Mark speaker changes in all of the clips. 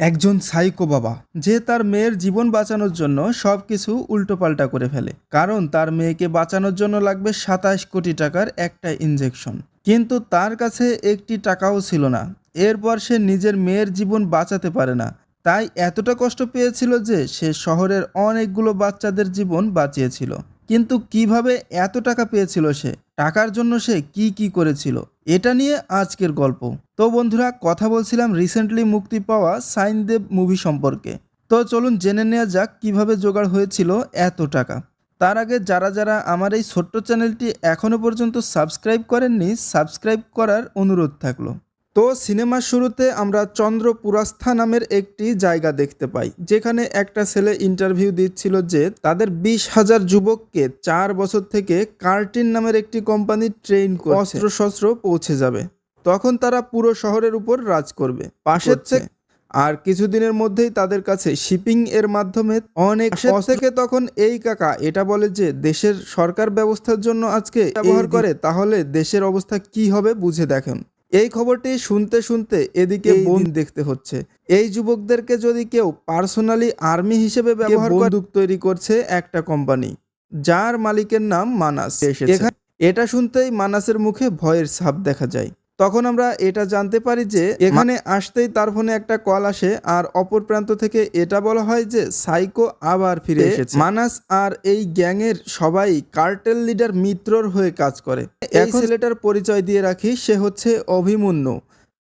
Speaker 1: একজন সাইকো বাবা, যে তার মেয়ের জীবন বাঁচানোর জন্য সব কিছু উল্টোপাল্টা করে ফেলে। কারণ তার মেয়েকে বাঁচানোর জন্য লাগবে সাতাশ কোটি টাকার একটা ইনজেকশন কিন্তু তার কাছে একটি টাকাও ছিল না। এরপর সে নিজের মেয়ের জীবন বাঁচাতে পারে না। তাই এতটা কষ্ট পেয়েছিল যে সে শহরের অনেকগুলো বাচ্চাদের জীবন বাঁচিয়েছিল। কিন্তু কীভাবে এত টাকা পেয়েছিল সে? টাকার জন্য সে কি কি করেছিল? এটা নিয়ে আজকের গল্প। তো বন্ধুরা, কথা বলছিলাম রিসেন্টলি মুক্তি পাওয়া সাইনদেব মুভি সম্পর্কে। তো চলুন জেনে নেওয়া যাক কীভাবে জোগাড় হয়েছিল এত টাকা। তার আগে যারা যারা আমার এই ছোট্ট চ্যানেলটি এখনও পর্যন্ত সাবস্ক্রাইব করেননি সাবস্ক্রাইব করার অনুরোধ থাকল। তো সিনেমার শুরুতে আমরা চন্দ্রপুরাস্থা নামের একটি জায়গা দেখতে পাই যেখানে একটা ছেলে ইন্টারভিউ দিচ্ছিল যে তাদের বিশ হাজার যুবককে চার বছর থেকে কার্টিন নামের একটি কোম্পানি ট্রেন করে অস্ত্র শস্ত্র পৌঁছে যাবে। তখন তারা পুরো শহরের উপর রাজ করবে। পাশের আর কিছুদিনের মধ্যেই তাদের কাছে শিপিং এর মাধ্যমে অনেক থেকে তখন এই কাকা এটা বলে যে দেশের সরকার ব্যবস্থার জন্য আজকে ব্যবহার করে। তাহলে দেশের অবস্থা কি হবে বুঝে দেখেন। এই খবরটি শুনতে শুনতে এদিকে বোন দেখতে হচ্ছে। এই যুবকদেরকে যদি কেউ পার্সোনালি আর্মি হিসেবে ব্যবহার করে বন্দুক তৈরি করছে একটা কোম্পানি যার মালিকের নাম মানাস। এটা শুনতেই মানাসের মুখে ভয়ের ছাপ দেখা যায়। তখন আমরা এটা জানতে পারি যে এখানে আসতেই তার ফোনে একটা কল আসে আর অপর প্রান্ত থেকে এটা বলা হয় যে সাইকো আবার ফিরে এসেছে। মানাস আর এই গ্যাংয়ের সবাই কার্টেল লিডার মিত্রর হয়ে কাজ করে। এই ছেলেটার পরিচয় দিয়ে রাখি সে হচ্ছে অভিমন্যু।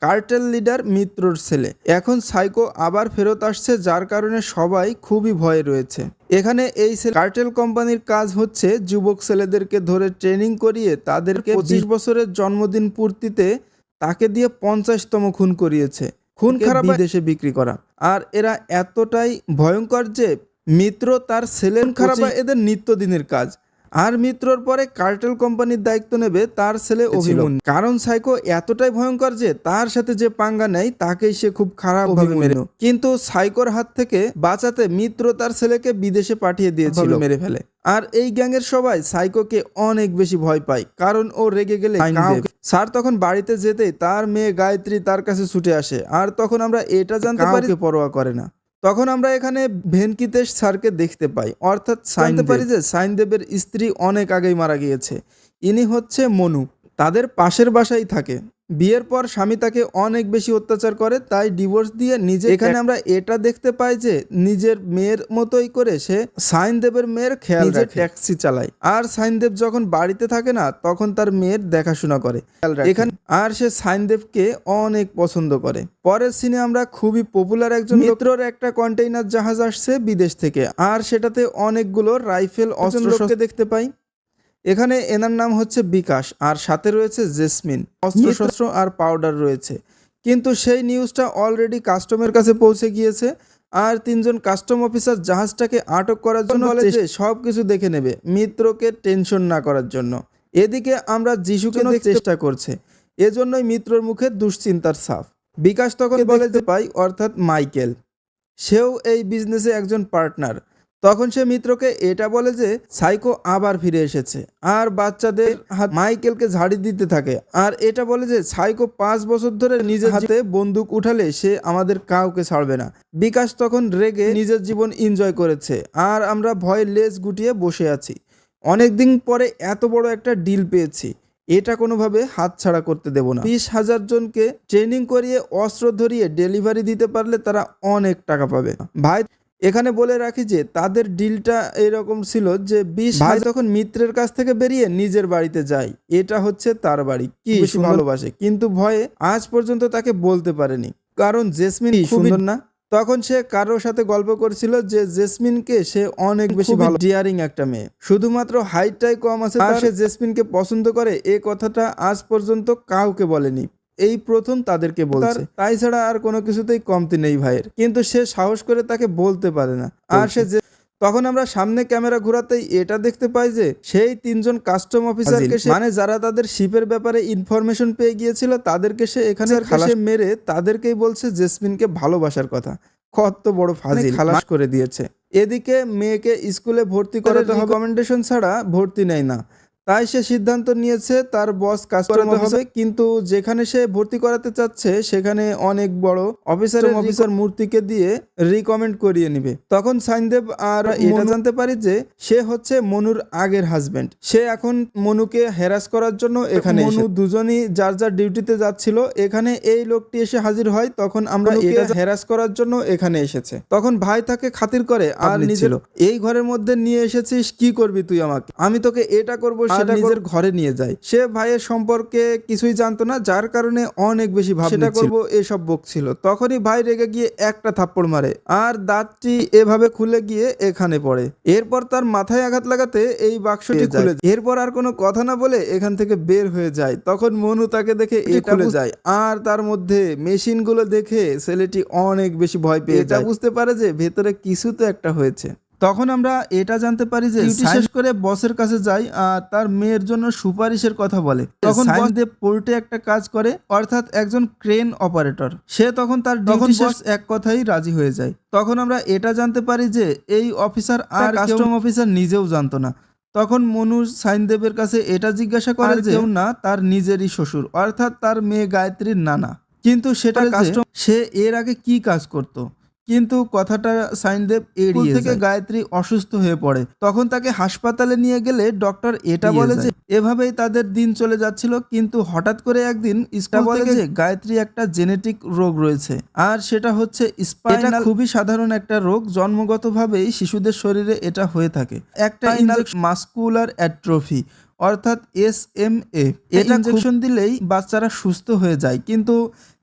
Speaker 1: কার্টেল লিডার মিত্রর ছেলে। এখন সাইকো আবার ফেরত আসছে যার কারণে সবাই খুবই ভয়ে রয়েছে। এখানে এই কার্টেল কোম্পানির কাজ হচ্ছে যুবক ছেলেদেরকে ধরে ট্রেনিং করিয়ে তাদেরকে পঁচিশ বছরের জন্মদিন পূর্তিতে তাকে দিয়ে পঞ্চাশতম খুন করিয়েছে। খুন খারাপ বিদেশে বিক্রি করা। আর এরা এতটাই ভয়ঙ্কর যে মিত্র তার ছেলের খারাপ এদের নিত্যদিনের কাজ। আর মিত্রর পরে কার্টেল কোম্পানির দায়িত্ব নেবে তার ছেলে অভিমন্যু। কারণ সাইকো এতটাই ভয়ঙ্কর যে তার সাথে যে পাঙ্গা নেয় তাকেই সে খুব খারাপ ভাবে মেরে। কিন্তু সাইকোর হাত থেকে বাঁচাতে মিত্র তার ছেলেকে বিদেশে পাঠিয়ে দিয়েছিল। মেরে ফেলে। আর এই গ্যাংয়ের সবাই সাইকোকে অনেক বেশি ভয় পায় কারণ ও রেগে গেলে স্যার তখন বাড়িতে যেতেই তার মেয়ে গায়ত্রী তার কাছে ছুটে আসে। আর তখন আমরা এটা জানতে পারি পরোয়া করে না। তখন আমরা এখানে ভেনকিতেশ স্যারকে দেখতে পাই। অর্থাৎ জানতে পারি যে সাইনদেবের স্ত্রী অনেক আগেই মারা গিয়েছে। ইনি হচ্ছে মনু। তাদের পাশের বাসায় থাকে। বিয়ের পর স্বামী তাকে অনেক বেশি অত্যাচার করে তাই ডিভোর্স দিয়ে নিজে এখানে আমরা এটা দেখতে পাই যে নিজের মেয়ের মতোই করে সে সাইনদেবের মেয়ের খেয়াল রাখে। ট্যাক্সি চালায়। আর সাইনদেব যখন বাড়িতে থাকে না তখন তার মেয়ের দেখাশোনা করে। এখানে আর সে সাইনদেবকে অনেক পছন্দ করে। পরের সিনে আমরা খুবই পপুলার একজন মিত্রর একটা কন্টেইনার জাহাজ আসছে বিদেশ থেকে। আর সেটাতে অনেকগুলো রাইফেল অস্ত্র দেখতে পাই। এখানে এনার নাম হচ্ছে বিকাশ আর সাথে রয়েছে জেসমিন। অস্ত্রশস্ত্র আর পাউডার রয়েছে। কিন্তু সেই নিউজটা অলরেডি কাস্টমের কাছে পৌঁছে গিয়েছে আর তিনজন কাস্টম অফিসার জাহাজটাকে আটক করার জন্য বলে যে সব কিছু দেখে নেবে মিত্রকে টেনশন না করার জন্য। এদিকে আমরা যিশুকে চেষ্টা করছে এজন্যই মিত্রর মুখে দুশ্চিন্তার সাফ বিকাশ তখন বলে যে পাই অর্থাৎ মাইকেল। সেও এই বিজনেসে একজন পার্টনার তখন সে মিত্রকে এটা বলে যে সাইকো আবার ফিরে এসেছে। আর বাচ্চাদের হাত মাইকেলকে ঝাড়ি দিতে থাকে। আর এটা বলে যে সাইকো পাঁচ বছর ধরে নিজের হাতে বন্দুক উঠালে সে আমাদের কাউকে ছাড়বে না। বিকাশ তখন রেগে নিজের জীবন এনজয় করেছে। আর আমরা ভয়ে লেজ গুটিয়ে বসে আছি। অনেকদিন পরে এত বড় একটা ডিল পেয়েছি। এটা কোনোভাবে হাতছাড়া করতে দেব না। বিশ হাজার জনকে ট্রেনিং করিয়ে অস্ত্র ধরিয়ে ডেলিভারি দিতে পারলে তারা অনেক টাকা পাবে। ভাই এখানে বলে রাখি যে তাদের ডিলটা এরকম ছিল যে বিশ ভাই তখন মিত্রের কাছ থেকে বেরিয়ে নিজের বাড়িতে যায়। এটা হচ্ছে তার বাড়ি। কি বেশি ভালোবাসে। কিন্তু ভয়ে আজ পর্যন্ত তাকে বলতে পারেনি। কারণ জেসমিন সুন্দর না। তখন সে কারোর সাথে গল্প করছিল যে জেসমিনকে সে অনেক বেশি ভালো ডিয়ারিং একটা মেয়ে। শুধুমাত্র হাইটটাই কম আছে আর সে জেসমিনকে পছন্দ করে এ কথাটা আজ পর্যন্ত কাউকে বলেনি। এই প্রথম তাদেরকে বলছে। তাই ছাড়া আর কোনো কিছুতেই কমতি নেই ভাইয়ের। কিন্তু সে সাহস করে তাকে বলতে পারে না। আর সে যে তখন আমরা সামনে ক্যামেরা ঘোরাতেই এটা দেখতে পাই যে সেই তিনজন কাস্টম অফিসারকে মানে যারা তাদের শিপের ব্যাপারে ইনফরমেশন পেয়ে গিয়েছিল তাদেরকে সে এখানে খালাসে মেরে তাদেরকেই বলছে জেসমিনকে ভালোবাসার কথা। কত বড় ফাজি খালাস করে দিয়েছে। এদিকে মেয়েকে স্কুলে ভর্তি করাতে হবে। রিকমেন্ডেশন ছাড়া ভর্তি নেয় না। তাই সে সিদ্ধান্ত নিয়েছে তার বস কাজ করাতে হবে। কিন্তু যেখানে সে ভর্তি করাতে চাচ্ছে সেখানে অনেক বড় অফিসার অফিসার মূর্তিকে দিয়ে রিকমেন্ড করিয়ে নিবে। তখন সাইনদেব আর এটা জানতে পারি যে সে হচ্ছে মনুর আগের হাজবেন্ড সে এখন মনুকে হেরাস করার জন্য এখানে মনু দুজনই যার যার ডিউটিতে যাচ্ছিল এখানে এই লোকটি এসে হাজির হয় তখন আমরা এটা হ্যারাস করার জন্য এখানে এসেছে। তখন ভাই তাকে খাতির করে আর নিজের এই ঘরের মধ্যে নিয়ে এসেছিস কি করবি তুই আমাকে? আমি তোকে এটা করব সেটা নিজের ঘরে নিয়ে যাই সে ভাইয়ের সম্পর্কে কিছুই জানতো না যার কারণে অনেক বেশি ভাব সেটা করব এসব বকছিল। তখনই ভাই রেগে গিয়ে একটা থাপ্পড় মারে আর দাঁতটি এভাবে খুলে গিয়ে এখানে পড়ে। এরপর তার মাথায় আঘাত লাগাতে এই বাক্সটি খুলে এরপর আর কোনো কথা না বলে এখান থেকে বের হয়ে যায়। তখন মনু তাকে দেখে এ খুলে যায়। আর তার মধ্যে মেশিনগুলো দেখে ছেলেটি অনেক বেশি ভয় পেয়ে যায়। বুঝতে পারে যে ভেতরে কিছু তো একটা হয়েছে। তখন আমরা এটা জানতে পারি যে শেষ করে বসের কাছে যাই তার মেয়ের জন্য সুপারিশের কথা বলে। তখন সাইনদেব পোর্টে একটা কাজ করে অর্থাৎ একজন ক্রেন অপারেটর। সে তখন তার তখন বস এক কথাই রাজি হয়ে যায়। তখন আমরা এটা জানতে পারি যে এই অফিসার আর কাস্টম অফিসার নিজেও জানতো না। তখন মনু সাইনদেবের কাছে এটা জিজ্ঞাসা করে যে না তার নিজেরই শ্বশুর অর্থাৎ তার মেয়ে গায়ত্রীর নানা। কিন্তু সেটা কাস্টম সে এর আগে কি কাজ করত? কিন্তু কথাটা সাইনদেব এড়িয়ে থেকে গায়ত্রী অসুস্থ হয়ে পড়ে। তখন তাকে হাসপাতালে নিয়ে গেলে ডক্টর এটা বলে যে এভাবেই তাদের দিন চলে যাচ্ছিল কিন্তু হঠাৎ করে একদিন স্কুল বলে যে গায়ত্রী একটা জেনেটিক রোগ রয়েছে। আর সেটা হচ্ছে স্পাইনাল খুবই সাধারণ একটা রোগ জন্মগতভাবেই শিশুদের শরীরে এটা হয়ে থাকে। একটা মাস্কুলার অ্যাট্রফি অর্থাৎ এস এম এ এটা ইনজেকশন দিলেই বাচ্চারা সুস্থ হয়ে যায় কিন্তু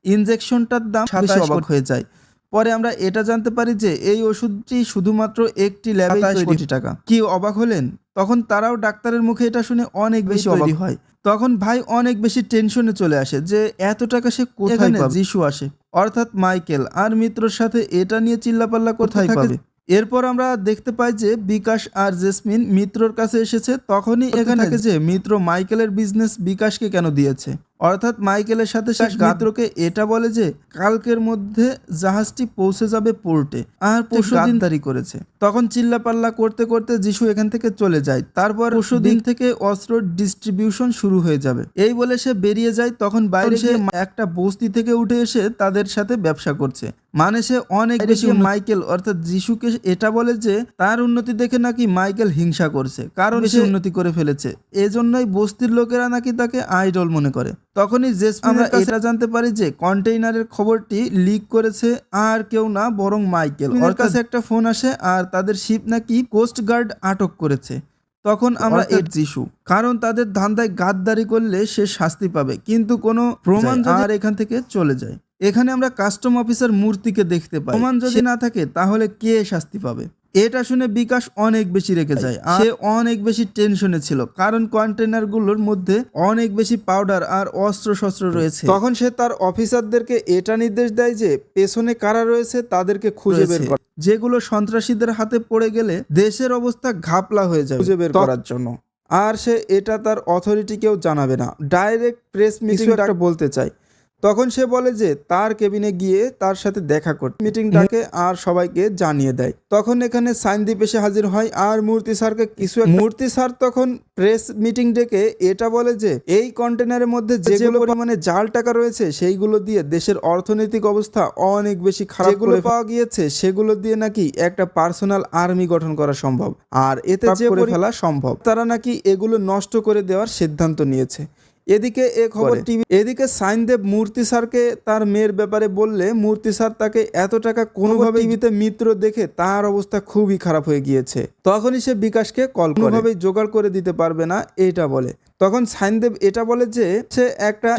Speaker 1: ইনজেকশনটার দাম অবাক হয়ে যায়। পরে আমরা এটা জানতে পারি যে এই ওষুধটি শুধুমাত্র একটি ল্যাবে কোটি টাকা। কি অবাক হলেন? তখন তারাও ডাক্তারের মুখে এটা শুনে অনেক বেশি অবাক। হয় তখন ভাই অনেক বেশি টেনশনে চলে আসে যে এত টাকা সে কোথায় পাবে? যিশু আসে। অর্থাৎ মাইকেল আর মিত্রর সাথে এটা নিয়ে চিল্লাপাল্লা কোথায় পাবে? এরপর আমরা দেখতে পাই যে বিকাশ আর জেসমিন মিত্রর কাছে এসেছে। তখনই এখানে থাকে? যে মিত্র মাইকেলের বিজনেস বিকাশকে কেন দিয়েছে? অর্থাৎ মাইকেলের সাথে সে মিত্রকে এটা বলে যে কালকের মধ্যে জাহাজটি পৌঁছে যাবে পোর্টে আর পরশু দিনদারি করেছে। তখন চিল্লাপাল্লা করতে করতে যিশু এখান থেকে চলে যায়। তারপর পরশু দিন থেকে অস্ত্র ডিস্ট্রিবিউশন শুরু হয়ে যাবে। এই বলে সে বেরিয়ে যায়। তখন বাইরে সে একটা বস্তি থেকে উঠে এসে তাদের সাথে ব্যবসা করছে। মানে সে অনেক বেশি মাইকেল অর্থাৎ যিশুকে এটা বলে যে তার উন্নতি দেখে নাকি মাইকেল হিংসা করছে কারণ সে উন্নতি করে ফেলেছে। এজন্যই বস্তির লোকেরা নাকি তাকে আইডল মনে করে। তখনই জেস আমরা এটা জানতে পারি যে কন্টেইনারের খবরটি লিক করেছে আর কেউ না বরং মাইকেল। ওর কাছে একটা ফোন আসে আর তাদের শিপ নাকি কোস্ট গার্ড আটক করেছে। তখন আমরা এর যিশু। কারণ তাদের ধান্দায় গাদ্দারি করলে সে শাস্তি পাবে কিন্তু কোনো প্রমাণ আর এখান থেকে চলে যায়। এখানে আমরা কাস্টম অফিসার মূর্তিকে দেখতে পাই। প্রমাণ যদি না থাকে তাহলে কে শাস্তি পাবে? এটা শুনে বিকাশ অনেক বেশি রেখে যায়। আর সে অনেক বেশি টেনশনে ছিল কারণ কন্টেনারগুলোর মধ্যে অনেক বেশি পাউডার আর অস্ত্র শস্ত্র রয়েছে। তখন সে তার অফিসারদেরকে এটা নির্দেশ দেয় যে পেছনে কারা রয়েছে তাদেরকে খুঁজে বের কর। যেগুলো সন্ত্রাসীদের হাতে পড়ে গেলে দেশের অবস্থা ঘাপলা হয়ে যায় খুঁজে বের করার জন্য। আর সে এটা তার অথরিটিকেও জানাবে না। ডাইরেক্ট প্রেস মিটিং একটা বলতে চায়। তখন সে বলে যে তার কেবিনে গিয়ে তার সাথে দেখা করতে। মিটিং ডাকে আর সবাইকে জানিয়ে দেয়। তখন এখানে সাইনদীপ এসে হাজির হয় আর মূর্তি স্যারকে কিছু মূর্তি স্যার তখন প্রেস মিটিং ডেকে এটা বলে যে এই কন্টেনারের মধ্যে যেগুলো পরিমাণে জাল টাকা রয়েছে সেইগুলো দিয়ে দেশের অর্থনৈতিক অবস্থা অনেক বেশি খারাপ যেগুলো পাওয়া গিয়েছে সেগুলো দিয়ে নাকি একটা পার্সোনাল আর্মি গঠন করা সম্ভব। আর এতে যে করে ফেলা সম্ভব। তারা নাকি এগুলো নষ্ট করে দেওয়ার সিদ্ধান্ত নিয়েছে। এদিকে এ খবর টিভি এদিকে সাইনদেব মূর্তি স্যারকে তার মেয়ের ব্যাপারে বললে মূর্তি স্যার তাকে এত টাকা কোনোভাবে টিভিতে মিত্র দেখে তার অবস্থা খুবই খারাপ হয়ে গিয়েছে। তখনই সে বিকাশকে কল কোনোভাবেই জোগাড় করে দিতে পারবে না এটা বলে। তখন সাইনদেব এটা বলে যে সে একটা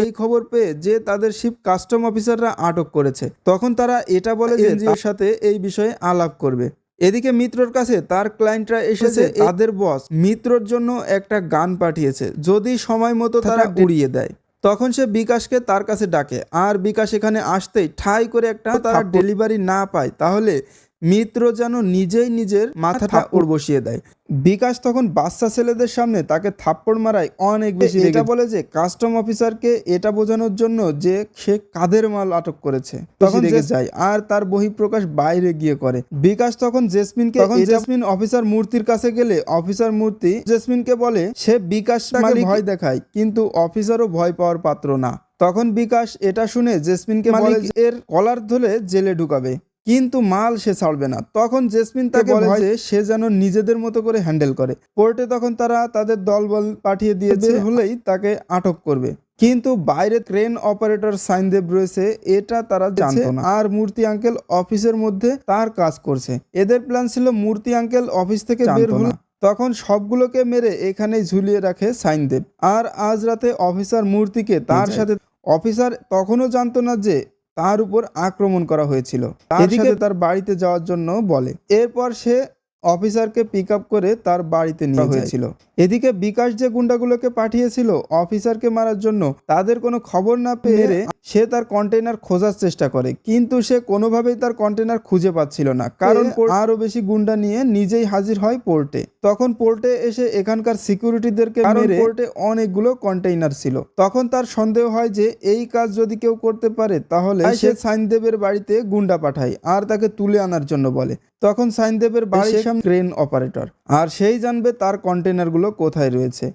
Speaker 1: এই খবর পেয়ে যে তাদের শিপ কাস্টম অফিসাররা আটক করেছে। তখন তারা এটা বলে যে এনজিওর সাথে এই বিষয়ে আলাপ করবে। এদিকে মিত্রর কাছে তার ক্লায়েন্টরা এসেছে তাদের বস মিত্রর জন্য একটা গান পাঠিয়েছে যদি সময় মতো তারা উড়িয়ে দেয়। তখন সে বিকাশকে তার কাছে ডাকে আর বিকাশ এখানে আসতেই ঠাই করে একটা তারা ডেলিভারি না পায় তাহলে মিত্র যেন নিজেই নিজের মাথাটা ওর বসিয়ে দেয়। বিকাশ তখন বাচ্চা ছেলেদের সামনে তাকে থাপ্পড় মারায় অনেক বেশি এটা বলে যে কাস্টম অফিসারকে এটা বোঝানোর জন্য যে সে কাদের মাল আটক করেছে তখন রেগে যায় আর তার বহিঃপ্রকাশ বাইরে গিয়ে করে। বিকাশ তখন জেসমিনকে তখন জেসমিন অফিসার মূর্তির কাছে গেলে অফিসার মূর্তি জেসমিনকে বলে সে বিকাশ তাকে ভয় দেখায় কিন্তু অফিসারও ভয় পাওয়ার পাত্র না। তখন বিকাশ এটা শুনে জেসমিনকে বলে এর কলার ধরে জেলে ঢুকাবে। কিন্তু মাল সে ছাড়বে না। তখন জেসমিন তাকে বলে যে সে যেন নিজেদের মতো করে হ্যান্ডেল করে। কোর্টে তখন তারা তাদের দলবল পাঠিয়ে দিয়েছে হলেই তাকে আটক করবে। কিন্তু বাইরে ক্রেন অপারেটর সাইনদেব রয়েছে এটা তারা জানতো না। আর মূর্তি আঙ্কেল অফিসের মধ্যে তার কাজ করছে। এদের প্ল্যান ছিল মূর্তি আঙ্কেল অফিস থেকে বের হলো। তখন সবগুলোকে মেরে এখানেই ঝুলিয়ে রাখে সাইনদেব। আর আজ রাতে অফিসার মূর্তিকে তার সাথে অফিসার তখনও জানতো না যে তার উপর আক্রমণ করা হয়েছিল। তার সাথে তার বাড়িতে যাওয়ার জন্য বলে। এরপর সে অফিসারকে পিক আপ করে তার বাড়িতে নিয়ে হয়েছিল। এদিকে বিকাশ যে গুন্ডাগুলোকে পাঠিয়েছিল অফিসারকে মারার জন্য তাদের কোনো খবর না পেয়ে সে তার কন্টেনার খোঁজার চেষ্টা করে। কিন্তু সে কোনোভাবেই তার কন্টেনার খুঁজে পাচ্ছিল না। কারণ আরও বেশি গুন্ডা নিয়ে নিজেই হাজির হয় পোর্টে। তখন পোর্টে এসে এখানকার সিকিউরিটিদেরকে মেরে পোর্টে অনেকগুলো কন্টেইনার ছিল। তখন তার সন্দেহ হয় যে এই কাজ যদি কেউ করতে পারে তাহলে সে সাইনদেবের বাড়িতে গুন্ডা পাঠায় আর তাকে তুলে আনার জন্য বলে। তখন সাইনদেবের বাড়ির সামনে ক্রেন অপারেটর আর সেই জানবে তার কন্টেনারগুলো কোথায় রয়েছে।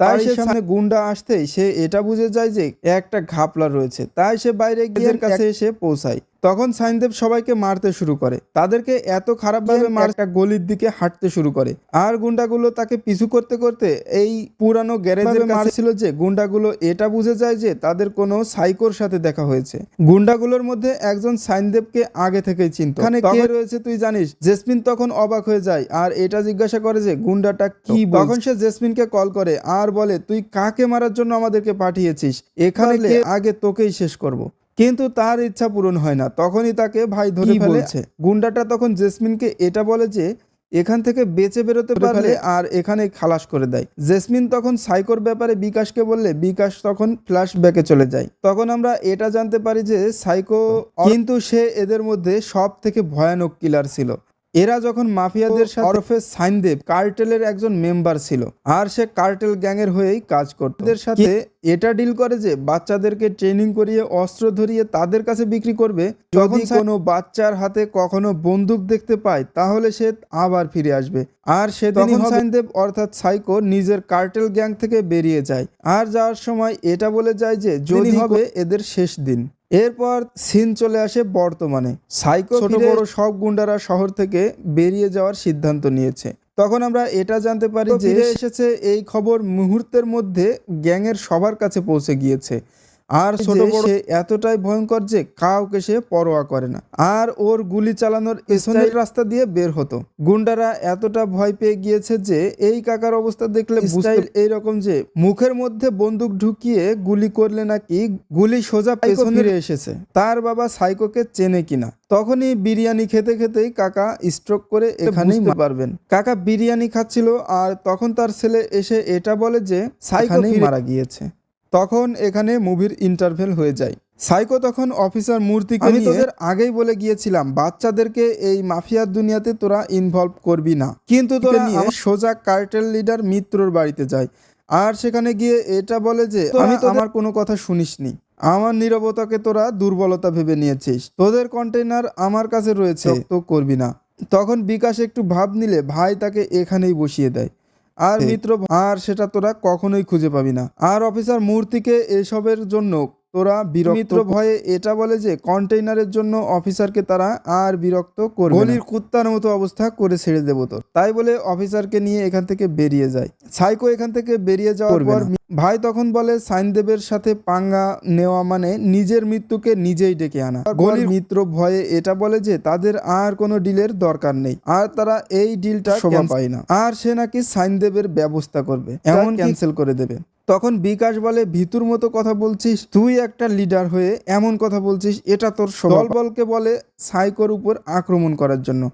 Speaker 1: তাই সে সামনে গুন্ডা আসতেই সে এটা বুঝে যায় যে একটা ঘাপলা রয়েছে। তাই সে বাইরে গিয়ে কাছে এসে পৌঁছায়। তখন সাইনদেব সবাইকে মারতে শুরু করে। তাদেরকে এত খারাপভাবে মার একটা গলির দিকে হাঁটতে শুরু করে। আর গুন্ডাগুলো তাকে পিছু করতে করতে এই পুরানো গ্যারেজের মারছিল যে গুন্ডাগুলো এটা বুঝে যায় যে তাদের কোনো সাইকোর সাথে দেখা হয়েছে। গুন্ডাগুলোর মধ্যে একজন সাইনদেবকে আগে থেকেই চিনত। এখানে কে রয়েছে তুই জানিস জেসমিন তখন অবাক হয়ে যায় আর এটা জিজ্ঞাসা করে যে গুন্ডাটা কি তখন সে জেসমিনকে কল করে আর বলে তুই কাকে মারার জন্য আমাদেরকে পাঠিয়েছিস? এখানে আগে তোকেই শেষ করব। কিন্তু তার ইচ্ছা পূরণ হয় না। তখনই তাকে ভাই ধরে ফেলেছে গুন্ডাটা তখন জেসমিনকে এটা বলে যে এখান থেকে বেঁচে বেরোতে পারলে আর এখানে খালাস করে দেয়। জেসমিন তখন সাইকোর ব্যাপারে বিকাশকে বললে বিকাশ তখন ফ্ল্যাশব্যাকে চলে যায়। তখন আমরা এটা জানতে পারি যে সাইকো কিন্তু সে এদের মধ্যে সব থেকে ভয়ানক কিলার ছিল। এরা যখন মাফিয়াদের সাথে ওরফে সাইনদেব কার্টেলের একজন মেম্বার ছিল আর সে কার্টেল গ্যাংয়ের হয়েই কাজ করত। এদের সাথে এটা ডিল করে যে বাচ্চাদেরকে ট্রেনিং করিয়ে অস্ত্র ধরিয়ে তাদের কাছে বিক্রি করবে যদি কোনো বাচ্চার হাতে কখনো বন্দুক দেখতে পায় তাহলে সে আবার ফিরে আসবে। আর সে সেদিন সাইনদেব অর্থাৎ সাইকো নিজের কার্টেল গ্যাং থেকে বেরিয়ে যায়। আর যাওয়ার সময় এটা বলে যায় যে যদি হবে এদের শেষ দিন। এরপর সিন চলে আসে বর্তমানে। সাইকো ছোট বড় সব গুন্ডারা শহর থেকে বেরিয়ে যাওয়ার সিদ্ধান্ত নিয়েছে। তখন আমরা এটা জানতে পারি যে এসেছে এই খবর মুহূর্তের মধ্যে গ্যাংয়ের সবার কাছে পৌঁছে গিয়েছে। আর ছোট বড় সে এতটাই ভয়ঙ্কর যে কাউকে সে পরোয়া করে না। আর ওর গুলি চালানোর পেছনের রাস্তা দিয়ে বের হতো। গুন্ডারা এতটা ভয় পেয়ে গিয়েছে যে এই কাকার অবস্থা দেখলে স্টাইল এইরকম যে মুখের মধ্যে বন্দুক ঢুকিয়ে গুলি করলে নাকি গুলি সোজা পেছনে এসেছে। তার বাবা সাইকোকে চেনে কিনা। তখনই বিরিয়ানি খেতে খেতেই কাকা স্ট্রোক করে এখানেই পারবেন কাকা বিরিয়ানি খাচ্ছিল আর তখন তার ছেলে এসে এটা বলে যে সাইকো মারা গিয়েছে। তখন এখানে মুভির ইন্টারভেল হয়ে যায়। সাইকো তখন অফিসার মূর্তিকে আমি তোদের আগেই বলে গিয়েছিলাম বাচ্চাদেরকে এই মাফিয়ার দুনিয়াতে তোরা ইনভলভ করবি না। কিন্তু তোরা নিয়ে সোজা কার্টেল লিডার মিত্রর বাড়িতে যায় আর সেখানে গিয়ে এটা বলে যে আমি তো আমার কোনো কথা শুনিসনি। আমার নীরবতাকে তোরা দুর্বলতা ভেবে নিয়েছিস। তোদের কন্টেনার আমার কাছে রয়েছে তো করবি না। তখন বিকাশ একটু ভাব নিলে ভাই তাকে এখানেই বসিয়ে দেয়। আর মিত্র আর সেটা তোরা কখনোই খুঁজে পাবি না। আর অফিসার মূর্তিকে এসবের জন্য তোরা মিত্র ভয়ে এটা বলে যে কন্টেইনারের জন্য অফিসারকে তারা আর বিরক্ত করবে গলির কুত্তার মতো অবস্থা করে ছেড়ে দেবো তোর। তাই বলে অফিসারকে নিয়ে এখান থেকে বেরিয়ে যায়। সাইকো এখান থেকে বেরিয়ে যাওয়ার পর ভাই তখন বলে সাইনদেবের সাথে পাঙ্গা নেওয়া মানে নিজের মৃত্যুকে নিজেই ডেকে আনা। গলির মিত্র ভয়ে এটা বলে যে তাদের আর কোনো ডিলের দরকার নেই। আর তারা এই ডিলটা শোভা পায় না। আর সে নাকি সাইনদেবের ব্যবস্থা করবে। এমন ক্যান্সেল করে দেবে। তখন বিকাশ বলে ভিতুর মতো কথা বলছিস তুই একটা লিডার হয়ে এমন কথা বলছিস এটা তোর দলবলকে বলে সাইকোর উপর আক্রমণ করার জন্য।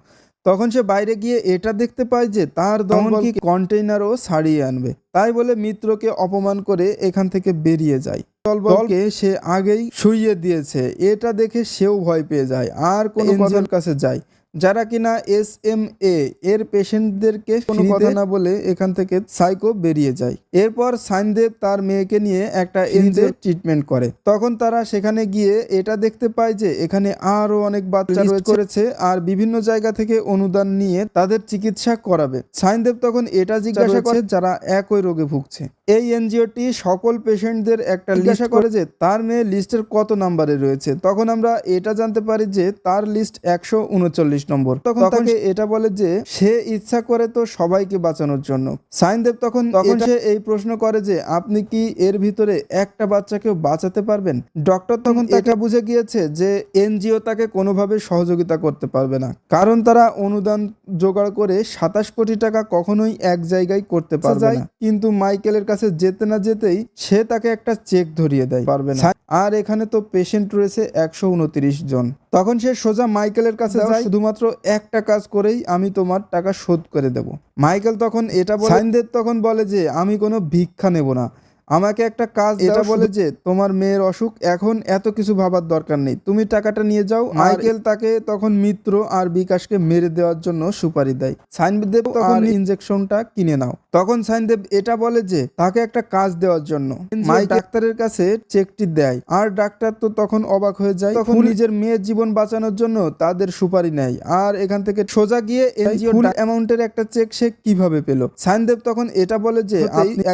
Speaker 1: তখন সে বাইরে গিয়ে এটা দেখতে পায় যে তার দমন কি কন্টেইনারও ছাড়িয়ে আনবে। তাই বলে মিত্রকে অপমান করে এখান থেকে বেরিয়ে যায়। দলবলকে সে আগেই শুইয়ে দিয়েছে। এটা দেখে সেও ভয় পেয়ে যায়। আর কোন কথার কাছে যায়। যারা কিনা এস এম এ এর পেশেন্টদেরকে কোনো কথা না বলে এখান থেকে সাইকো বেরিয়ে যায়। এরপর সাইনদেব তার মেয়েকে নিয়ে একটা এনজে ট্রিটমেন্ট করে। তখন তারা সেখানে গিয়ে এটা দেখতে পায় যে এখানে আরও অনেক বাচ্চা রয়েছে করেছে। আর বিভিন্ন জায়গা থেকে অনুদান নিয়ে তাদের চিকিৎসা করাবে। সাইনদেব তখন এটা জিজ্ঞাসা করে যারা একই রোগে ভুগছে। এই এনজিওটি সকল পেশেন্টদের একটা জিজ্ঞাসা করে যে তার মেয়ে লিস্টের কত নাম্বারে রয়েছে। তখন আমরা এটা জানতে পারি যে তার লিস্ট একশো উনচল্লিশ নম্বর। তখন তাকে এটা বলে যে সে ইচ্ছা করে তো সবাইকে বাঁচানোর জন্য। সাইনদেব তখন তখন সে এই প্রশ্ন করে যে আপনি কি এর ভিতরে একটা বাচ্চাকেও বাঁচাতে পারবেন? ডক্টর তখন এটা বুঝে গিয়েছে যে এনজিও তাকে কোনোভাবে সহযোগিতা করতে পারবে না। কারণ তারা অনুদান জোগাড় করে সাতাশ কোটি টাকা কখনোই এক জায়গায় করতে পারবে না। কিন্তু মাইকেলের কাছে যেতে না যেতেই সে তাকে একটা চেক ধরিয়ে দেয়। পারবে না। আর এখানে তো পেশেন্ট রয়েছে একশো উনত্রিশ জন। তখন সে সোজা মাইকেলের কাছে যায়। শুধুমাত্র একটা কাজ করেই আমি তোমার টাকা শোধ করে দেব। মাইকেল তখন এটা বলে সাইনদেব তখন বলে যে আমি কোনো ভিক্ষা নেব না। আমাকে একটা কাজ এটা বলে যে তোমার মেয়ের অসুখ এখন এত কিছু ভাবার দরকার নেই। তুমি টাকাটা নিয়ে যাও মাইকেল তাকে তখন মিত্র আর বিকাশকে মেরে দেওয়ার জন্য সুপারি দেয়। সাইনদেব তখন ইনজেকশনটা কিনে নাও। তখন সাইনদেব এটা বলে যে তাকে একটা কাজ দেওয়ার জন্য। মাই ডাক্তারের কাছে চেকটি দেয়। আর ডাক্তার তো তখন অবাক হয়ে যায় তখন নিজের মেয়ের জীবন বাঁচানোর জন্য তাদের সুপারি নেয়। আর এখান থেকে সোজা গিয়ে এনজিও অ্যামাউন্টের একটা চেক সে কীভাবে পেল? সাইনদেব তখন এটা বলে যে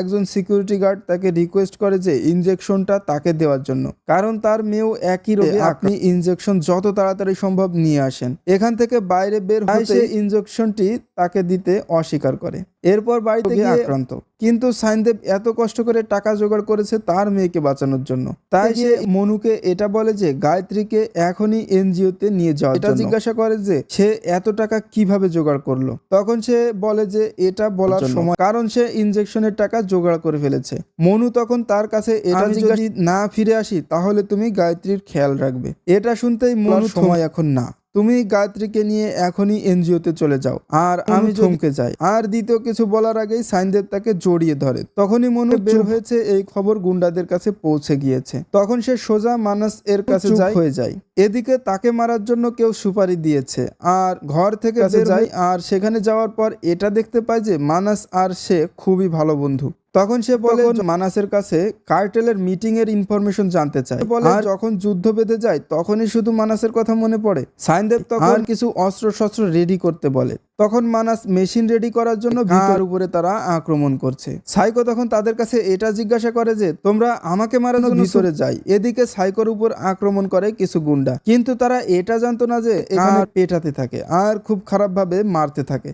Speaker 1: একজন সিকিউরিটি গার্ড তাকে রিকোয়েস্ট করে যে ইনজেকশনটা তাকে দেওয়ার জন্য। কারণ তার মেয়েও একই রোগে আপনি ইনজেকশন যত তাড়াতাড়ি সম্ভব নিয়ে আসেন। এখান থেকে বাইরে বের হয়ে সে ইনজেকশনটি তাকে দিতে অস্বীকার করে। এরপর বাড়িতে গিয়ে আক্রান্ত। কিন্তু সাইনদেব এত কষ্ট করে টাকা জোগাড় করেছে তার মেয়েকে বাঁচানোর জন্য। তাই সে মনুকে এটা বলে যে গায়ত্রীকে এখনই এনজিওতে নিয়ে যাওয়া এটা জিজ্ঞাসা করে যে সে এত টাকা কীভাবে জোগাড় করল? তখন সে বলে যে এটা বলার সময় কারণ সে ইনজেকশনের টাকা জোগাড় করে ফেলেছে। মনু তখন তার কাছে এটা যদি না ফিরে আসি তাহলে তুমি গায়ত্রীর খেয়াল রাখবে। এটা শুনতেই মনু সময় এখন না। তুমি গায়ত্রীকে নিয়ে এখনই এনজিওতে চলে যাও। আর আমি চমকে যাই। আর দ্বিতীয় কিছু বলার আগেই সাইনদেব তাকে জড়িয়ে ধরে। তখনই মনু বের হয়েছে এই খবর গুন্ডাদের কাছে পৌঁছে গিয়েছে। তখন সে সোজা মানস এর কাছে যায়। হয়ে যায়। এদিকে তাকে মারার জন্য কেউ সুপারি দিয়েছে। আর ঘর থেকে বের যায়। আর সেখানে যাওয়ার পর এটা দেখতে পায় যে মানাস আর সে খুবই ভালো বন্ধু। তখন সে বলে মানাসের কাছে কার্টেলের মিটিং এর ইনফরমেশন জানতে চায়। বলে আর যখন যুদ্ধ বেঁধে যায় তখনই শুধু মানাসের কথা মনে পড়ে। সাইনদেব তখন কিছু অস্ত্র শস্ত্র রেডি করতে বলে। তখন মানাস মেশিন রেডি করার জন্য ভিতর উপরে তারা আক্রমণ করছে। সাইকো তখন তাদের কাছে এটা জিজ্ঞাসা করে যে তোমরা আমাকে মারার জন্য ভিতরে যাই। এদিকে সাইকোর উপর আক্রমণ করে কিছু গুন্ডা। কিন্তু তারা এটা জানতো না যে এখানে পেটাতে থাকে আর খুব খারাপ ভাবে মারতে থাকে।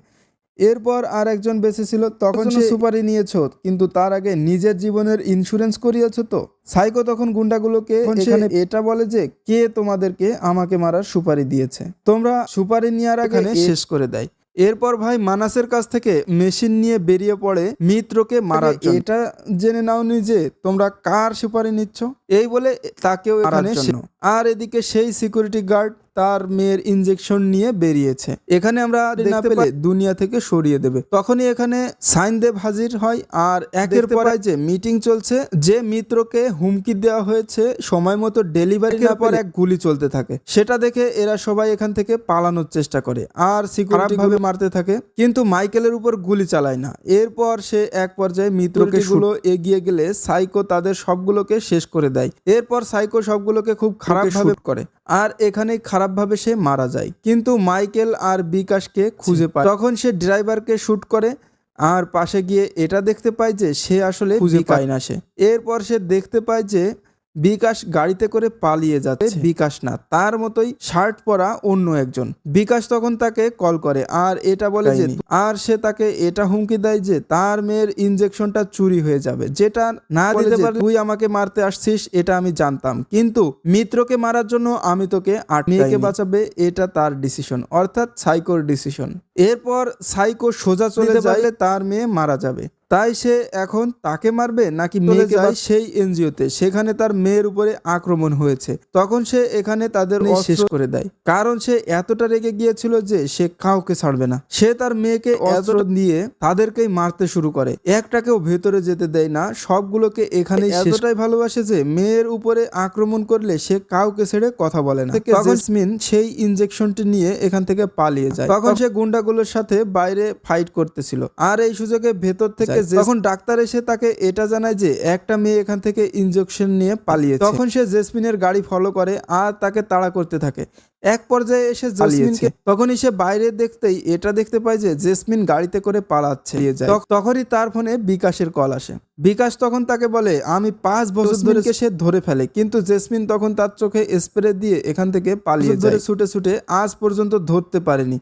Speaker 1: এরপর আর একজন বেঁচে ছিল তখন সে সুপারি নিয়েছ কিন্তু তার আগে নিজের জীবনের ইন্স্যুরেন্স করিয়েছ তো? সাইকো তখন গুন্ডাগুলোকে এখানে এটা বলে যে কে তোমাদেরকে আমাকে মারার সুপারি দিয়েছে? তোমরা সুপারি নেওয়ার এখানে শেষ করে দেয়। এরপর ভাই মানাসের কাছ থেকে মেশিন নিয়ে বেরিয়ে পড়ে মিত্রকে মারার জন্য। এটা জেনে নাও নি যে তোমরা কার সুপারি নিচ্ছ? এই বলে তাকেও এখানে আর এদিকে সেই সিকিউরিটি গার্ড তার মেয়ের ইনজেকশন নিয়ে বেরিয়েছে। এখানে আমরা দেখতে পেলে দুনিয়া থেকে সরিয়ে দেবে। তখনই এখানে সাইনদেব হাজির হয় আর একের পর যে মিটিং চলছে যে মিত্রকে হুমকি দেওয়া হয়েছে সময় মতো ডেলিভারি না পর এক গুলি চলতে থাকে। সেটা দেখে এরা সবাই এখান থেকে পালানোর চেষ্টা করে আর সিকিউরিটি ভাবে মারতে থাকে। কিন্তু মাইকেলের উপর গুলি চালায় না। এরপর সে এক পর্যায়ে মিত্রকে গুলো এগিয়ে গেলে সাইকো তাদের সবগুলোকে শেষ করে দেয়। এরপর সাইকো সবগুলোকে খুব খারাপ ভাবে করে। আর এখানে খারাপভাবে সে মারা যায়। কিন্তু মাইকেল আর বিকাশকে খুঁজে পায়। তখন সে ড্রাইভারকে শ্যুট করে আর পাশে গিয়ে এটা দেখতে পায় যে সে আসলে খুঁজে পায় না সে। এরপর সে দেখতে পায় যে বিকাশ গাড়িতে করে পালিয়ে যাচ্ছে বিকাশ না তার মতোই শার্ট পরা অন্য একজন। বিকাশ তখন তাকে কল করে আর এটা বলে যে আর সে তাকে এটা হুমকি দেয় যে তার মেয়ের ইনজেকশনটা চুরি হয়ে যাবে। যেটা না দিতে পারলে তুই আমাকে মারতে আসছিস এটা আমি জানতাম। কিন্তু মিত্রকে মারার জন্য আমি তোকে আট মেয়েকে বাঁচাবে এটা তার ডিসিশন অর্থাৎ সাইকোর ডিসিশন এরপর সাইকো সোজা চলে যাইলে তার মেয়ে মারা যাবে। তাই সে এখন তাকে মারবে নাকি মেয়েকে যায় সেই এনজিওতে? সেখানে তার মেয়ের উপরে আক্রমণ হয়েছে। তখন সে এখানে তাদের শেষ করে দেয়। কারণ সে এতটা রেগে গিয়েছিল যে সে কাউকে ছাড়বে না। সে তার মেয়েকে অস্ত্র দিয়ে তাদেরকেই মারতে শুরু করে। একটাকেও ভেতরে যেতে দেয় না। সবগুলোকে এখানে এতটাই ভালোবাসে যে মেয়ের উপরে আক্রমণ করলে সে কাউকে ছেড়ে কথা বলে না। তখন জেসমিন সেই ইনজেকশনটি নিয়ে এখান থেকে পালিয়ে যায়। তখন সে গুন্ডাগুলোর সাথে বাইরে ফাইট করতেছিল। আর এই সুযোগে ভেতর থেকে যখন ডাক্তার এসে তাকে এটা জানায় যে একটা মেয়ে এখান থেকে ইনজেকশন নিয়ে পালিয়ে তখন সে জেসমিনের গাড়ি ফলো করে আর তাকে তাড়া করতে থাকে। এক পর্যায়ে এসে জেসমিনকে তখনই সে বাইরে দেখতেই এটা দেখতে পায় যে জেসমিন গাড়িতে করে পালাচ্ছে। তখনই তার ফোনে বিকাশের কল আসে। বিকাশ তখন তাকে বলে আমি পাঁচ বছর ধরে সে ধরে ফেলে। কিন্তু জেসমিন তখন তার চোখে স্প্রে দিয়ে এখান থেকে পালিয়ে ধরে ছুটে ছুটে আজ পর্যন্ত ধরতে পারেনি।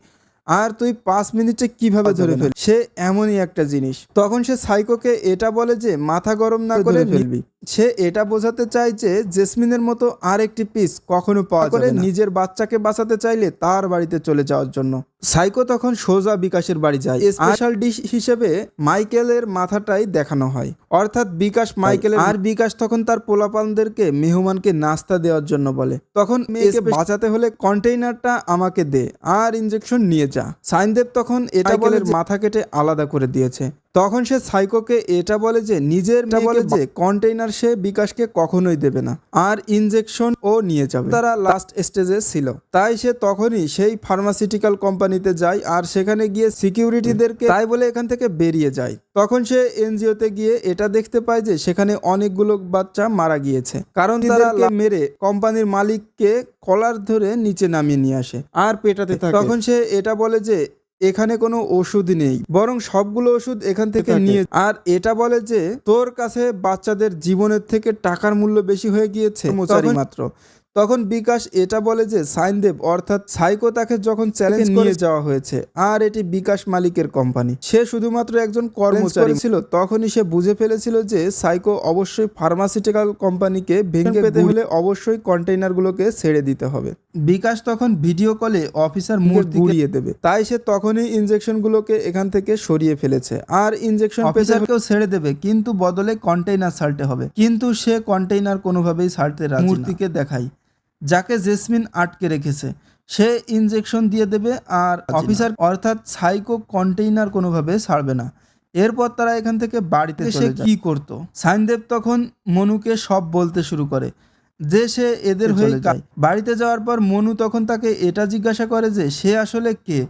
Speaker 1: আর তুই পাঁচ মিনিটে কীভাবে ধরে ফেলবি? সে এমনই একটা জিনিস। তখন সে সাইকোকে এটা বলে যে মাথা গরম না করে ফেলবি। সে এটা বোঝাতে যে জেসমিনের মতো আর একটি পিস কখনো পাওয়া করে নিজের বাচ্চাকে বাঁচাতে চাইলে তার বাড়িতে চলে যাওয়ার জন্য। সাইকো তখন সোজা বিকাশের বাড়ি যায়। স্পেশাল ডিশ হিসেবে মাইকেলের মাথাটাই দেখানো হয়। অর্থাৎ বিকাশ মাইকেলের আর বিকাশ তখন তার পোলাপানদেরকে মেহমানকে নাস্তা দেওয়ার জন্য বলে। তখন মেয়েকে বাঁচাতে হলে কন্টেইনারটা আমাকে দে আর ইনজেকশন নিয়ে যা। সাইনদেব তখন এটা বলে মাথা কেটে আলাদা করে দিয়েছে। তখন সে সাইকোকে এটা বলে যে নিজের বলে যে কন্টেইনার সে বিকাশকে কখনোই দেবে না আর ইনজেকশন ও নিয়ে যাবে। তারা লাস্ট স্টেজে ছিল। তাই সে তখনই সেই ফার্মাসিউটিক্যাল কোম্পানিতে যায় আর সেখানে গিয়ে সিকিউরিটিদেরকে তাই বলে এখান থেকে বেরিয়ে যায়। তখন সে এনজিওতে গিয়ে এটা দেখতে পায় যে সেখানে অনেকগুলো বাচ্চা মারা গিয়েছে। কারণ তারা মেরে কোম্পানির মালিককে কলার ধরে নিচে নামিয়ে নিয়ে আসে। আর পেটাতে থাকে। তখন সে এটা বলে যে এখানে কোনো ওষুধ নেই বরং সবগুলো ওষুধ এখান থেকে নিয়ে আর এটা বলে যে তোর কাছে বাচ্চাদের জীবনের থেকে টাকার মূল্য বেশি হয়ে গিয়েছে মাত্র। তখন বিকাশ এটা বলে যে সাইনদেব অর্থাৎ সাইকো তাকে যখন চ্যালেঞ্জ নিয়ে যাওয়া হয়েছে। আর এটি বিকাশ মালিকের কোম্পানি সে শুধুমাত্র একজন কর্মচারী। ছিল তখনই সে বুঝে ফেলেছিল যে সাইকো অবশ্যই ফার্মাসিউটিক্যাল কোম্পানিকে ভেঙে পেতে হলে অবশ্যই কন্টেইনারগুলোকে ছেড়ে দিতে হবে। বিকাশ তখন ভিডিও কলে অফিসার মূর্তি গুড়িয়ে দেবে। তাই সে তখনই ইনজেকশনগুলোকে এখান থেকে সরিয়ে ফেলেছে। আর ইনজেকশন অফিসারকেও ছেড়ে দেবে কিন্তু বদলে কন্টেইনার ছাড়তে হবে। কিন্তু সে কন্টেইনার কোনোভাবেই ছাড়তে রাজি মূর্তিকে দেখাই যাকে জেসমিন আটকে রেখেছে। সে ইনজেকশন দিয়ে দেবে আর অফিসার অর্থাৎ সাইকো কন্টেইনার কোনোভাবে ছাড়বে না। এরপর তারা এখান থেকে বাড়িতে সে কি করত? সাইনদেব তখন মনুকে সব বলতে শুরু করে যে সে এদের হয়ে বাড়িতে যাওয়ার পর মনু তখন তাকে এটা জিজ্ঞাসা করে যে সে আসলে কে?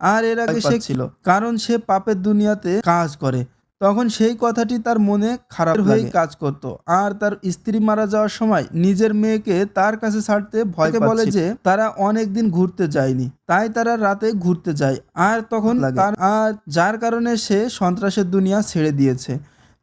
Speaker 1: আর এর আগে সে ছিল কারণ সে পাপের দুনিয়াতে কাজ করে। তখন সেই কথাটি তার মনে খারাপ হয়ে কাজ করত। আর তার স্ত্রী মারা যাওয়ার সময় নিজের মেয়েকে তার কাছে ছাড়তে ভয় বলে যে তারা অনেক দিন ঘুরতে যায়নি তাই তারা রাতে ঘুরতে যায়। আর তখন তার আর যার কারণে সে সন্ত্রাসের দুনিয়া ছেড়ে দিয়েছে।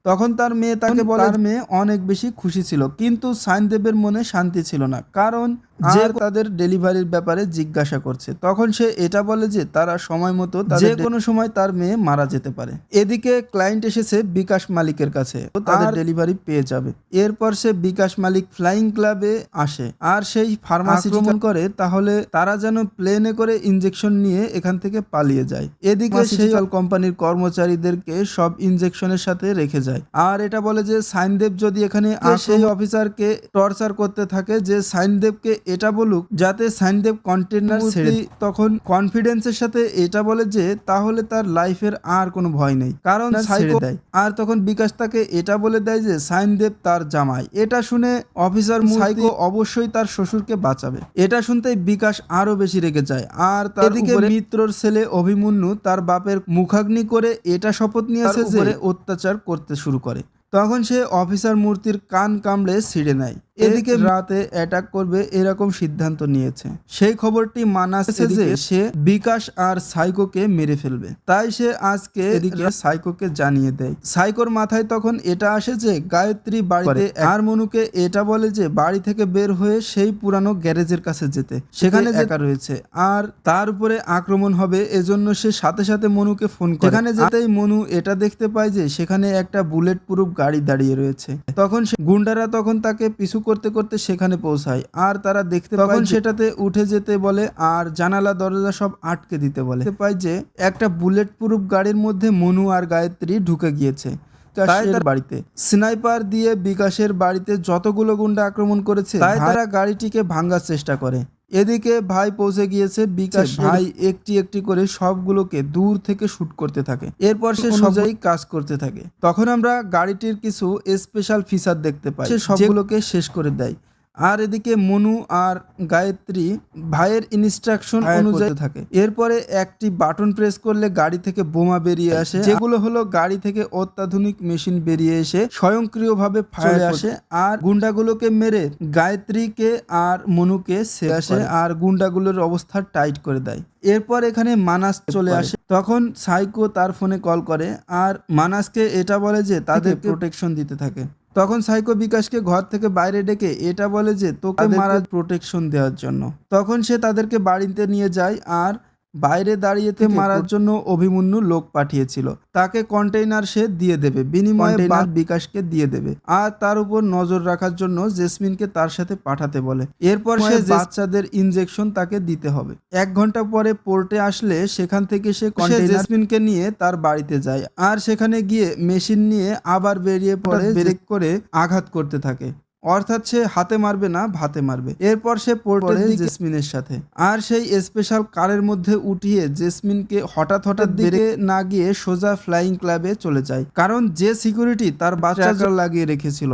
Speaker 1: তখন তার মেয়ে তাকে বলার মেয়ে অনেক বেশি খুশি ছিল কিন্তু সাইনদেবের মনে শান্তি ছিল না। কারণ যে তাদের ডেলিভারির ব্যাপারে জিজ্ঞাসা করছে। তখন সে এটা বলে যে তারা সময় মতো যে কোনো সময় তার মেয়ে মারা যেতে পারে। এদিকে ক্লায়েন্ট এসেছে বিকাশ মালিকের কাছে। ও তাদের ডেলিভারি পেয়ে যাবে। এরপর সে বিকাশ মালিক ফ্লাইং ক্লাবে আসে। আর সেই ফার্মাসি আক্রমণ করে তাহলে তারা যেন প্লেনে করে ইনজেকশন নিয়ে এখান থেকে পালিয়ে যায়। এদিকে সেই কোম্পানির কর্মচারীদেরকে সব ইনজেকশনের সাথে রেখে যায়। আর এটা বলে যে সাইনদেব যদি এখানে আসে অফিসারকে টর্চার করতে থাকে যে সাইনদেবকে এটা বলুক যাতে সাইনদেব কন্টেনার ছেড়ে। তখন কনফিডেন্সের সাথে এটা বলে যে তাহলে তার লাইফের আর কোনো ভয় নেই। কারণ ছেড়ে দেয়। আর তখন বিকাশ তাকে এটা বলে দেয় যে সাইনদেব তার জামাই। এটা শুনে অফিসার সাইকো অবশ্যই তার শ্বশুরকে বাঁচাবে। এটা শুনতেই বিকাশ আরও বেশি রেগে যায়। আর তার দিকে মিত্রর ছেলে অভিমন্যু তার বাপের মুখাগ্নি করে এটা শপথ নিয়েছে যে অত্যাচার করতে শুরু করে। তখন সে অফিসার মূর্তির কান কামড়ে ছিঁড়ে নেয়। এদিকে রাতে অ্যাটাক করবে এরকম সিদ্ধান্ত নিয়েছে। সেই খবরটি মানাচ্ছে যে সে বিকাশ আর সাইকোকে মেরে ফেলবে। তাই সে আজকে এদিকে সাইকোকে জানিয়ে দেয়। সাইকোর মাথায় তখন এটা আসে যে গায়ত্রী বাড়িতে আর মনুকে এটা বলে যে বাড়ি থেকে বের হয়ে সেই পুরানো গ্যারেজের কাছে যেতে। সেখানে একা রয়েছে। আর তার উপরে আক্রমণ হবে এজন্য সে সাথে সাথে মনুকে ফোন করে। সেখানে যেতেই মনু এটা দেখতে পায় যে সেখানে একটা বুলেট প্রুফ গাড়ি দাঁড়িয়ে রয়েছে। তখন সে গুন্ডারা তখন তাকে পিছু করতে করতে সেখানে পৌঁছায়। আর তারা দেখতে তখন সেটাতে উঠে যেতে বলে আর জানালা দরজা সব আটকে দিতে বলে। পায় পাই যে একটা বুলেট প্রুফ গাড়ির মধ্যে মনু আর গায়ত্রী ঢুকে গিয়েছে তাই তার বাড়িতে। স্নাইপার দিয়ে বিকাশের বাড়িতে যতগুলো গুন্ডা আক্রমণ করেছে তাই তারা গাড়িটিকে ভাঙার চেষ্টা করে। এদিকে ভাই পৌঁছে গিয়েছে বিকাশ ভাই একটি একটি করে সবগুলোকে দূর থেকে শুট করতে থাকে। এরপর সে সবাই কাজ করতে থাকে। তখন আমরা গাড়িটির কিছু স্পেশাল ফিচার দেখতে পাই সে সবগুলোকে শেষ করে দেয়। আর এদিকে মনু আর গায়ত্রী ভাইয়ের ইনস্ট্রাকশন অনুযায়ী থাকে। এরপরে একটি বাটন প্রেস করলে গাড়ি থেকে বোমা বেরিয়ে আসে। যেগুলো হলো গাড়ি থেকে অত্যাধুনিক মেশিন বেরিয়ে এসে স্বয়ংক্রিয়ভাবে ফায়ার আসে। আর গুন্ডাগুলোকে মেরে গায়ত্রীকে আর মনুকে সে আসে আর গুন্ডাগুলোর অবস্থা টাইট করে দেয়। এরপর এখানে মানাস চলে আসে। তখন সাইকো তার ফোনে কল করে। আর মানাসকে এটা বলে যে তাদের প্রোটেকশন দিতে থাকে। তখন সাইকো বিকাশকে ঘর থেকে বাইরে ডেকে এটা বলে যে তোকে মারার প্রোটেকশন দেওয়ার জন্য। তখন সে তাদেরকে বাড়িতে নিয়ে যায় আর বাইরে দাঁড়িয়েতে মারার জন্য অভিমন্যু লোক পাঠিয়েছিল। তাকে কন্টেইনার সে দিয়ে দেবে বিনিময়ে বাদ বিকাশকে দিয়ে দেবে। আর তার উপর নজর রাখার জন্য জেসমিনকে তার সাথে পাঠাতে বলে। এরপর সে বাচ্চাদের ইনজেকশন তাকে দিতে হবে। এক ঘণ্টা পরে পোর্টে আসলে সেখান থেকে সে জেসমিনকে নিয়ে তার বাড়িতে যায়। আর সেখানে গিয়ে মেশিন নিয়ে আবার বেরিয়ে পড়ে ব্রেক করে আঘাত করতে থাকে। অর্থাৎ সে হাতে মারবে না ভাতে মারবে। এরপর সে পোর্টে জেসমিনের সাথে। আর সেই স্পেশাল কারের মধ্যে উঠিয়ে জেসমিনকে হঠাৎ হঠাৎ দিকে না গিয়ে সোজা ফ্লাইং ক্লাবে চলে যায়। কারণ যে সিকিউরিটি তার বাচ্চা লাগিয়ে রেখেছিল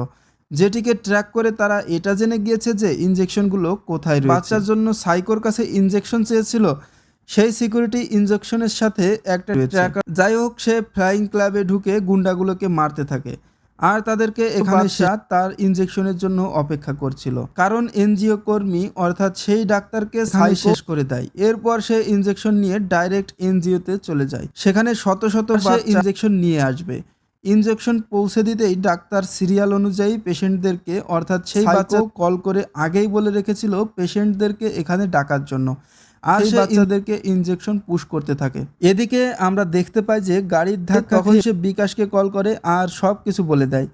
Speaker 1: যেটিকে ট্র্যাক করে তারা এটা জেনে গিয়েছে যে ইনজেকশনগুলো কোথায় রয়েছে। বাচ্চার জন্য সাইকোর কাছে ইনজেকশন চেয়েছিল সেই সিকিউরিটি ইনজেকশনের সাথে একটা ট্র্যাকার যাই হোক সে ফ্লাইং ক্লাবে ঢুকে গুন্ডাগুলোকে মারতে থাকে। আর তাদেরকে এখানে সাত তার ইনজেকশনের জন্য অপেক্ষা করছিল। কারণ এনজিও কর্মী অর্থাৎ সেই ডাক্তারকে সাই শেষ করে দেয়। এরপর সে ইনজেকশন নিয়ে ডাইরেক্ট এনজিওতে চলে যায়। সেখানে শত শত সে ইনজেকশন নিয়ে আসবে। ইনজেকশন পৌঁছে দিতেই ডাক্তার সিরিয়াল অনুযায়ী পেশেন্টদেরকে অর্থাৎ সেই বাচ্চা কল করে আগেই বলে রেখেছিল পেশেন্টদেরকে এখানে ডাকার জন্য। আর সেই বাচ্চাদেরকে ইনজেকশন পুশ করতে থাকে। এদিকে আমরা দেখতে পাই যে গাড়ির ধাক্কা তখন সে বিকাশকে কল করে আর সব কিছু বলে দেয়।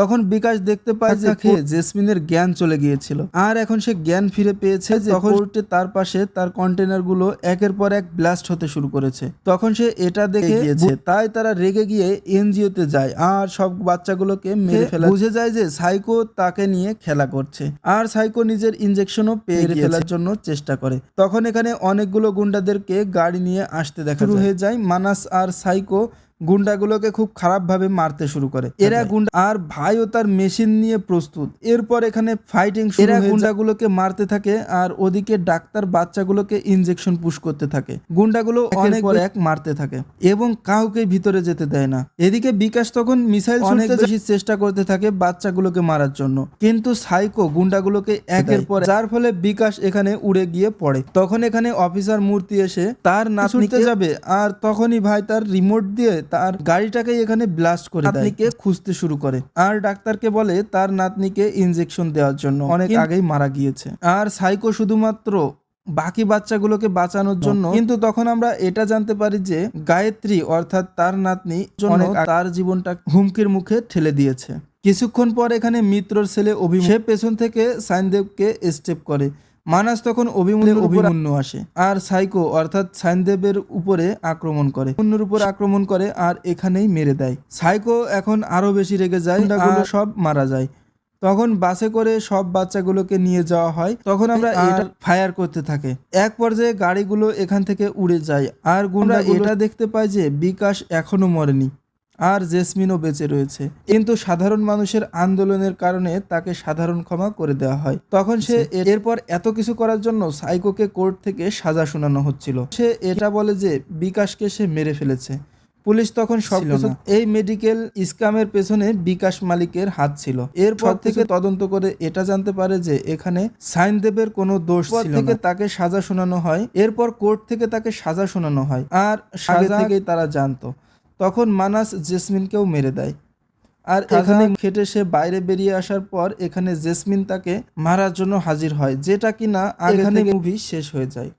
Speaker 1: তখন বিকাশ দেখতে পায় যে খেয়ে জেসমিনের জ্ঞান চলে গিয়েছিল। আর এখন সে জ্ঞান ফিরে পেয়েছে যে তখন উল্টে তার পাশে তার কন্টেনারগুলো একের পর এক ব্লাস্ট হতে শুরু করেছে। তখন সে এটা দেখে গিয়েছে। তাই তারা রেগে গিয়ে এনজিওতে যায় আর সব বাচ্চাগুলোকে মেরে ফেলা বুঝে যায় যে সাইকো তাকে নিয়ে খেলা করছে। আর সাইকো নিজের ইনজেকশনও পেয়ে ফেলার জন্য চেষ্টা করে। তখন এখানে অনেকগুলো গুন্ডাদেরকে গাড়ি নিয়ে আসতে দেখা শুরু হয়ে যায়। মানাস আর সাইকো গুন্ডাগুলোকে খুব খারাপভাবে মারতে শুরু করে। এরা গুন্ডা আর ভাইও তার মেশিন নিয়ে প্রস্তুত। এরপর এখানে ফাইটিং এরা গুন্ডাগুলোকে মারতে থাকে আর ওদিকে ডাক্তার বাচ্চাগুলোকে ইনজেকশন পুশ করতে থাকে। গুন্ডাগুলো অনেক পর এক মারতে থাকে এবং কাউকে ভিতরে যেতে দেয় না। এদিকে বিকাশ তখন মিসাইল অনেক বেশি চেষ্টা করতে থাকে বাচ্চাগুলোকে মারার জন্য। কিন্তু সাইকো গুন্ডাগুলোকে একের পর যার ফলে বিকাশ এখানে উড়ে গিয়ে পড়ে। তখন এখানে অফিসার মূর্তি এসে তার নাতনিকে যাবে। আর তখনই ভাই তার রিমোট দিয়ে তার গাড়িটাকে এখানে ব্লাস্ট করে নাতনিকে খুঁজতে শুরু করে। আর ডাক্তারকে বলে তার নাতনিকে ইনজেকশন দেওয়ার জন্য। অনেক আগেই মারা গিয়েছে। আর সাইকো শুধুমাত্র বাকি বাচ্চাগুলোকে বাঁচানোর জন্য। কিন্তু তখন আমরা এটা জানতে পারি যে গায়ত্রী অর্থাৎ তার নাতনি তার জীবনটা হুমকির মুখে ঠেলে দিয়েছে। কিছুক্ষণ পর এখানে মিত্রর ছেলে অভিমন্যু সে পেছন থেকে সাইনদেবকে স্টেপ করে। মানাস তখন অভিমন্যুর অভিমন্যু আসে। আর সাইকো অর্থাৎ সাইনদেবের উপরে আক্রমণ করে। অন্যের উপর আক্রমণ করে আর এখানেই মেরে দেয়। সাইকো এখন আরও বেশি রেগে যায় সব মারা যায়। তখন বাসে করে সব বাচ্চাগুলোকে নিয়ে যাওয়া হয়। তখন আমরা এটা ফায়ার করতে থাকে। এক পর্যায়ে গাড়িগুলো এখান থেকে উড়ে যায়। আর গুন্ডা এটা দেখতে পায় যে বিকাশ এখনও মরেনি। আর জেসমিনও বেঁচে রয়েছে। কিন্তু সাধারণ মানুষের আন্দোলনের কারণে তাকে সাধারণ ক্ষমা করে দেওয়া হয়। তখন সে এরপর এত কিছু করার জন্য সাইকোকে কোর্ট থেকে সাজা শোনানো হচ্ছিল। সে এটা বলে যে বিকাশকে সে মেরে ফেলেছে। পুলিশ তখন সব এই মেডিকেল স্কামের পেছনে বিকাশ মালিকের হাত ছিল। এরপর থেকে তদন্ত করে এটা জানতে পারে যে এখানে সাইনদেবের কোনো দোষ ছিল থেকে তাকে সাজা শোনানো হয়। এরপর কোর্ট থেকে তাকে সাজা শোনানো হয়। আর সাজা থেকেই তারা জানতো। তখন মানাস জেসমিনকেও মেরে দেয়। আর এখানে খেটে সে বাইরে বেরিয়ে আসার পর এখানে জেসমিন তাকে মারার জন্য হাজির হয় যেটা কিনা এখানে মুভি শেষ হয়ে যায়।